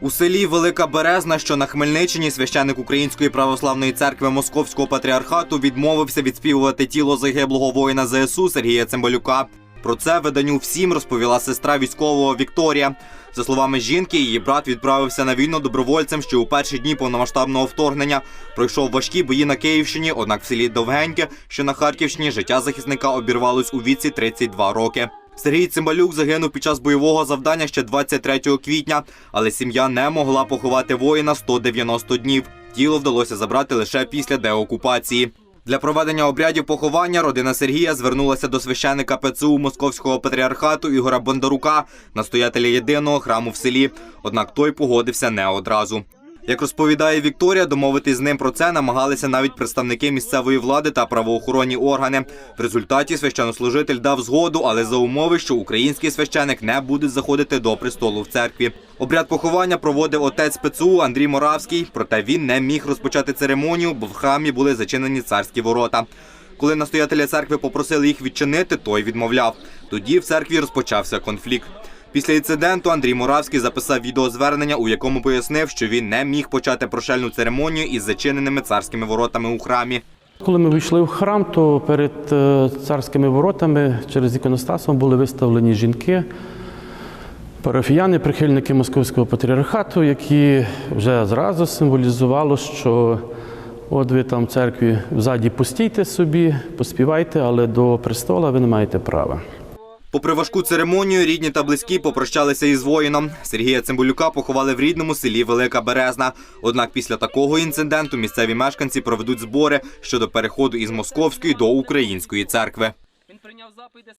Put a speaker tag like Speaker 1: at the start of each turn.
Speaker 1: У селі Велика Березна, що на Хмельниччині, священик Української православної церкви Московського патріархату відмовився відспівувати тіло загиблого воїна ЗСУ Сергія Цимбалюка. Про це виданню всім розповіла сестра військового Вікторія. За словами жінки, її брат відправився на війну добровольцем ще у перші дні повномасштабного вторгнення. Пройшов важкі бої на Київщині, однак в селі Довгеньке, що на Харківщині, життя захисника обірвалось у віці 32 роки. Сергій Цимбалюк загинув під час бойового завдання ще 23 квітня, але сім'я не могла поховати воїна 190 днів. Тіло вдалося забрати лише після деокупації. Для проведення обрядів поховання родина Сергія звернулася до священика ПЦУ Московського патріархату Ігора Бондарука, настоятеля єдиного храму в селі. Однак той погодився не одразу. Як розповідає Вікторія, домовитись з ним про це намагалися навіть представники місцевої влади та правоохоронні органи. В результаті священнослужитель дав згоду, але за умови, що український священик не буде заходити до престолу в церкві. Обряд поховання проводив отець ПЦУ Андрій Моравський, проте він не міг розпочати церемонію, бо в храмі були зачинені царські ворота. Коли настоятеля церкви попросили їх відчинити, той відмовляв. Тоді в церкві розпочався конфлікт. Після інциденту Андрій Моравський записав відеозвернення, у якому пояснив, що він не міг почати прошельну церемонію із зачиненими царськими воротами у храмі.
Speaker 2: Коли ми вийшли в храм, то перед е, царськими воротами через іконостасом були виставлені жінки, парафіяни, прихильники московського патріархату, які вже зразу символізувало, що от ви там в церкві взаді постійте собі, поспівайте, але до престола ви не маєте права.
Speaker 1: Попри важку церемонію, рідні та близькі попрощалися із воїном. Сергія Цимбулюка поховали в рідному селі Велика Березна. Однак після такого інциденту місцеві мешканці проведуть збори щодо переходу із московської до української церкви.
Speaker 3: Він прийняв заповіді